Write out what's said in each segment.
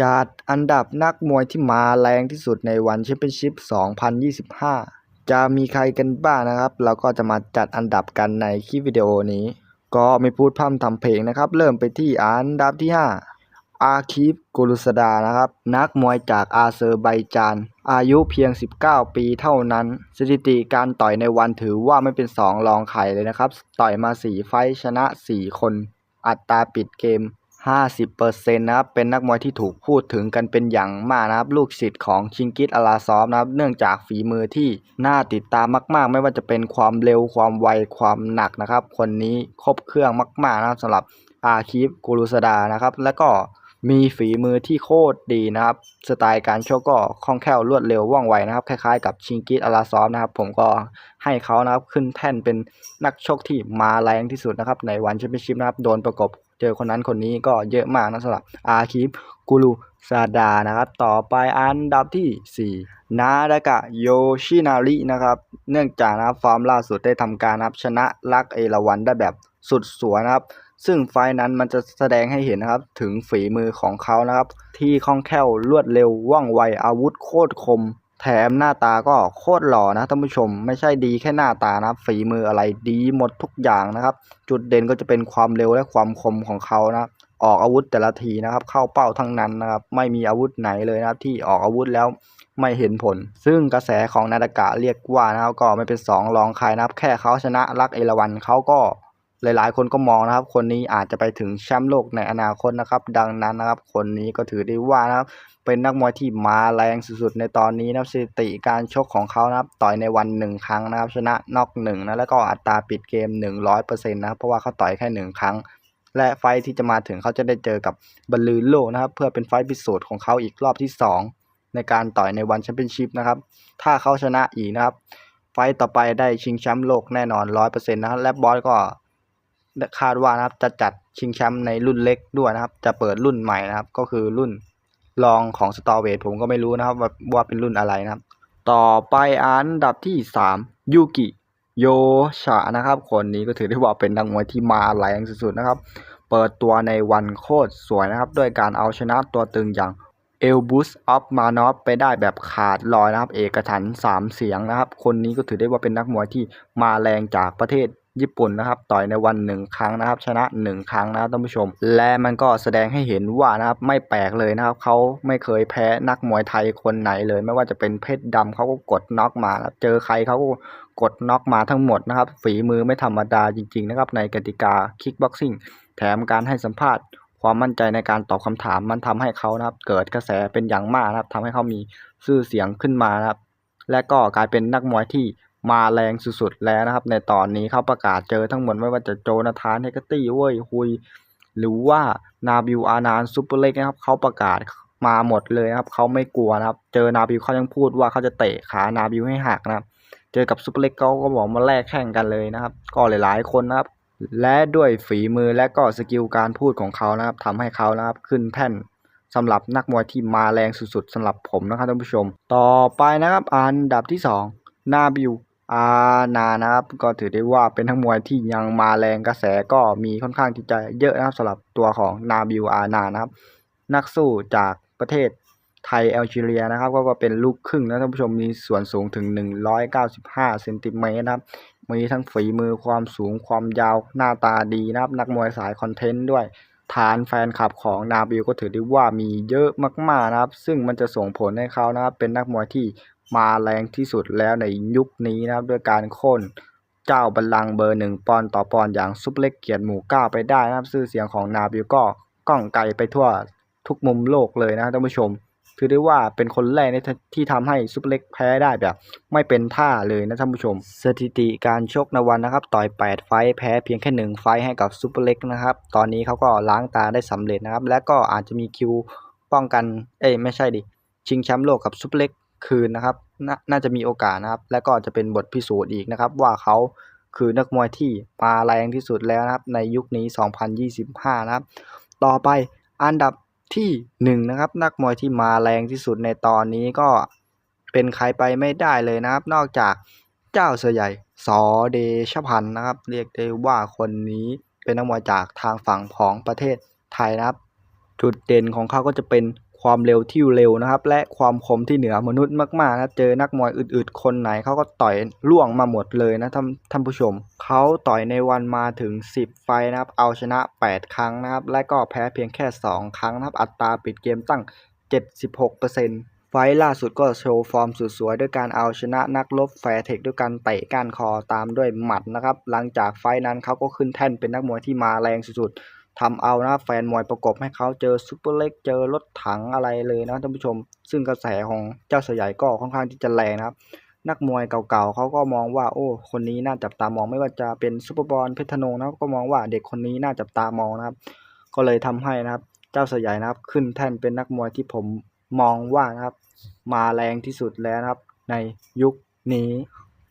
จัดอันดับนักมวยที่มาแรงที่สุดในวันแชมเปี้ยนชิพ 2025 จะมีใครกันบ้างนะครับ เราก็จะมาจัดอันดับกันในคลิปวิดีโอนี้ ก็ไม่พูดพร่ำทำเพลงนะครับ เริ่มไปที่อันดับที่ 5 อาคีฟกุลุสดานะครับ นักมวยจากอาเซอร์ไบจาน อายุเพียง 19 ปีเท่านั้น สถิติการต่อยในวันถือว่าไม่เป็นสองรองใครเลยนะครับ ต่อยมา 4 ไฟชนะ 4 คน อัตราปิดเกม 50%นะครับเป็นนักมวยที่ถูกพูดถึงกันเป็นอย่างมากนะครับ ลูกศิษย์ของชิงกิสอาลาซอฟนะครับ เนื่องจากฝีมือที่น่าติดตามมาก ๆ ไม่ว่าจะเป็นความเร็วความไวความหนักนะครับ คนนี้ครบเครื่องมาก ๆ นะครับสำหรับอาคีฟกูรุสดานะครับ และก็ มีฝีมือที่โคตรดีนะครับ สไตล์การโชกก็คล่องแคล่วรวดเร็วว่องไวนะครับ คล้ายๆกับชิงกิสอาลาซอฟนะครับ ผมก็ให้เขานะครับขึ้นแท่นเป็นนักชกที่มาแรงที่สุดนะครับ ในวันแชมเปี้ยนชิพนะครับ โดนประกบเจอคนนั้นคนนี้ก็เยอะมากนะสำหรับอาคิฟกูรุซาดานะครับ ต่อไปอันดับที่ 4 นาดากะโยชินารินะครับ เนื่องจากนะครับฟอร์มล่าสุดได้ทำการนะครับชนะลักเอราวันได้แบบสุดสวยนะครับ ซึ่งไฟล์นั้นมันจะแสดงให้เห็นนะครับ ถึงฝีมือของเขานะครับ ที่คล่องแคล่วรวดเร็วว่องไวอาวุธโคตรคม แถมหน้าตาก็โคตรหล่อนะท่านผู้ชม ไม่ใช่ดีแค่หน้าตานะครับ ฝีมืออะไรดีหมดทุกอย่างนะครับ จุดเด่นก็จะเป็นความเร็วและความคมของเขานะออกอาวุธแต่ละทีนะครับ เข้าเป้าทั้งนั้นนะครับ ไม่มีอาวุธไหนเลยนะครับ ที่ออกอาวุธแล้วไม่เห็นผล ซึ่งกระแสของนาดากะเรียกว่านะครับก็ไม่เป็นสองรองใครนะครับ แค่เขาชนะรักเอราวันเขาก็ หลายๆ คนก็มองนะครับ คนนี้อาจจะไปถึงแชมป์โลกในอนาคตนะครับ ดังนั้นนะครับ คนนี้ก็ถือได้ว่านะครับ เป็นนักมวยที่มาแรงสุดๆในตอนนี้นะครับสถิติการชกของเขานะครับ ต่อยในวันหนึ่งครั้งนะครับ ชนะน็อกหนึ่งนะแล้วก็อัตราปิดเกม 100%นะครับเพราะว่าเขาต่อยแค่หนึ่งครั้ง และไฟที่จะมาถึงเขาจะได้เจอกับบอลลูนโลนะครับ เพื่อเป็นไฟท์พิสูจน์ของเขาอีกรอบที่ 2 ในการต่อยในวันแชมเปี้ยนชิพนะครับ ถ้าเขาชนะอีกนะครับ ไฟต่อไปได้ชิงแชมป์โลกแน่นอน 100%นะครับและบอสก็ คาดว่านะครับจะจัดชิงแชมป์ในรุ่นเล็กด้วยนะครับ จะเปิดรุ่นใหม่นะครับ ก็คือรุ่นรองของสตอเวทผมก็ไม่รู้นะครับว่าว่าเป็นรุ่นอะไรนะครับ ต่อไปอันดับที่ 3 ยูกิโยชะนะครับ คนนี้ก็ถือได้ว่าเป็นนักมวยที่มาแรงสุดๆนะครับ เปิดตัวในวันโคตรสวยนะครับ ด้วยการเอาชนะตัวตึงอย่างเอลบุสออฟมานอฟไปได้แบบขาดลอยนะครับ เอกฉันสามเสียงนะครับ คนนี้ก็ถือได้ว่าเป็นนักมวยที่มาแรงจากประเทศ ญี่ปุ่นนะครับต่อยในวันหนึ่งครั้งนะครับ ชนะหนึ่งครั้งนะท่านผู้ชม และมันก็แสดงให้เห็นว่านะครับไม่แปลกเลยนะครับเขาไม่เคยแพ้นักมวยไทยคนไหนเลย ไม่ว่าจะเป็นเพชรดำเขาก็กดน็อกมาเจอใครเขาก็กดน็อกมาทั้งหมดนะครับ ฝีมือไม่ธรรมดาจริง ๆ นะครับ ในกติกาคิกบ็อกซิ่งแถมการให้สัมภาษณ์ ความมั่นใจในการตอบคำถามมันทำให้เขานะครับ เกิดกระแสเป็นอย่างมากนะครับทำให้เขามีชื่อเสียงขึ้นมานะครับ และก็กลายเป็นนักมวยที่ มาแรงสุดๆแล้วนะครับ ในตอนนี้เขาประกาศเจอทั้งหมดไม่ว่าจะโจนาธานเฮกตี้เว้ยฮุย หรือว่านาบิวอานานซูเปอร์เล็กนะครับเขาประกาศมาหมดเลยนะครับเขาไม่กลัวนะครับ เจอนาบิวเขายังพูดว่าเขาจะเตะขานาบิวให้หักนะครับ เจอกับซูเปอร์เล็กเขาก็บอกมาแลกแข่งกันเลยนะครับ ก็หลายๆคนนะครับ และด้วยฝีมือและก็สกิลการพูดของเขานะครับทำให้เขานะครับขึ้นแท่นสำหรับนักมวยที่มาแรงสุดๆสำหรับผมนะครับท่านผู้ชม ต่อไปนะครับอันดับที่ 2 นาบิว อานานะครับ ก็ถือได้ว่าเป็นทั้งมวยที่ยังมาแรงกระแสก็มีค่อนข้างที่จะเยอะนะครับสำหรับตัวของนาบิวอานานะครับ นักสู้จากประเทศไทยแอลจีเรียนะครับก็เป็นลูกครึ่งนะท่านผู้ชมมีส่วนสูงถึง 195เซนติเมตรนะครับมีทั้งฝีมือความสูงความยาวหน้าตาดีนะครับ นักมวยสายคอนเทนต์ด้วย ฐานแฟนคลับของนาบิลก็ถือได้ว่ามีเยอะมากๆนะครับ ซึ่งมันจะส่งผลให้เขานะครับเป็นนักมวยที่ มาแรงที่สุดแล้วในยุคนี้นะครับด้วยการโค่นเจ้าบัลลังก์เบอร์หนึ่งปอนด์ต่อปอนด์อย่างซุปเล็กเกียรติหมู่เก้าไปได้นะครับชื่อเสียงของนาบิลก็ก้องไกลไปทั่วทุกมุมโลกเลยนะครับท่านผู้ชม ถือได้ว่าเป็นคนแรกที่ทำให้ซุปเปอร์เล็กแพ้ได้แบบ ไม่เป็นท่าเลยนะท่านผู้ชม สถิติการชกในวันนะครับ ต่อย 8 ไฟแพ้เพียงแค่ 1 ไฟให้กับซุปเปอร์เล็กนะครับ ตอนนี้เขาก็ล้างตาได้สำเร็จนะครับ และก็อาจจะมีคิวป้องกัน เอ้ยไม่ใช่ดิชิงแชมป์โลกกับซุปเปอร์เล็ก คืนนะครับนน่าจะมีโอกาสนะครับ และก็จะเป็นบทพิสูจน์อีกนะครับ ว่าเขาคือนักมวยที่มาแรงที่สุดแล้วนะครับ ในยุคนี้ 2025 นะครับ ต่อไปอันดับที่หนึ่งนะครับ นักมวยที่มาแรงที่สุดในตอนนี้ก็เป็นใครไปไม่ได้เลยนะครับ นอกจากเจ้าเสือใหญ่สอเดชพันธ์นะครับ เรียกได้ว่าคนนี้เป็นนักมวยจากทางฝั่งของประเทศไทยนะครับ จุดเด่นของเขาก็จะเป็น ความเร็วที่เร็วนะครับ และความคมที่เหนือมนุษย์มากๆนะเจอนักมวยอึดๆคนไหนเขาก็ต่อยล่วงมาหมดเลยนะท่านท่านผู้ชม เขาต่อยในวันมาถึง 10 ไฟนะครับ เอาชนะ 8 ครั้งนะครับ และก็แพ้เพียงแค่ 2 ครั้งนะครับ อัตราปิดเกมตั้ง 76%ไฟต์ล่าสุดก็โชว์ฟอร์มสุดสวยด้วยการเอาชนะนักรบแฟร์เทคด้วยการเตะก้านคอตามด้วยหมัดนะครับ หลังจากไฟต์นั้นเขาก็ขึ้นแท่นเป็นนักมวยที่มาแรงสุดๆ ทำเอานะแฟนมวยประกบให้เขาเจอซุปเปอร์เล็กเจอรถถังอะไรเลยนะท่านผู้ชม ซึ่งกระแสของเจ้าเสยใหญ่ก็ค่อนข้างที่จะแรงนะครับ นักมวยเก่าๆเขาก็มองว่า โอ้คนนี้น่าจับตามองไม่ว่าจะเป็นซุปเปอร์บอลเพชรธนงนะก็มองว่าเด็กคนนี้น่าจับตามองนะครับ ก็เลยทำให้นะครับ เจ้าเสยใหญ่นะครับ ขึ้นแท่นเป็นนักมวยที่ผมมองว่านะครับ มาแรงที่สุดแล้วนะครับ ในยุคนี้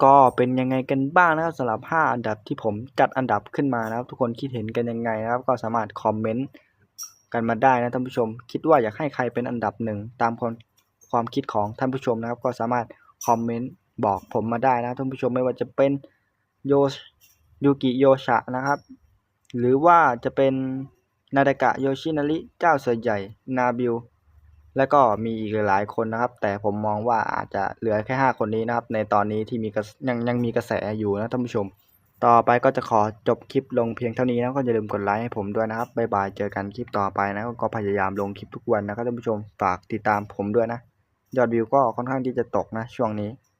ก็เป็นยังไงกันบ้างนะครับสำหรับ 5 อันดับที่ผมจัดอันดับขึ้นมานะครับ ทุกคนคิดเห็นกันยังไงนะครับ ก็สามารถคอมเมนต์กันมาได้นะท่านผู้ชม คิดว่าอยากให้ใครเป็นอันดับหนึ่งตามความความคิดของท่านผู้ชมนะครับ ก็สามารถคอมเมนต์บอกผมมาได้นะท่านผู้ชมไม่ว่าจะเป็นโยยูกิโยชะนะครับ หรือว่าจะเป็นนาดากะโยชินาริเจ้าเสือใหญ่นาบิล แล้วก็มีอีกหลายๆคนนะครับ แต่ผมมองว่าอาจจะเหลือแค่ 5 คนนี้นะครับ ในตอนนี้ที่มียังยังมีกระแสอยู่นะท่านผู้ชม ต่อไปก็จะขอจบคลิปลงเพียงเท่านี้นะก็อย่าลืมกดไลค์ให้ผมด้วยนะครับบ๊ายบายเจอกันคลิปต่อไปนะก็พยายามลงคลิปทุกวันนะครับท่านผู้ชมฝากติดตามผมด้วยนะ ยอดวิวก็ค่อนข้างที่จะตกนะช่วงนี้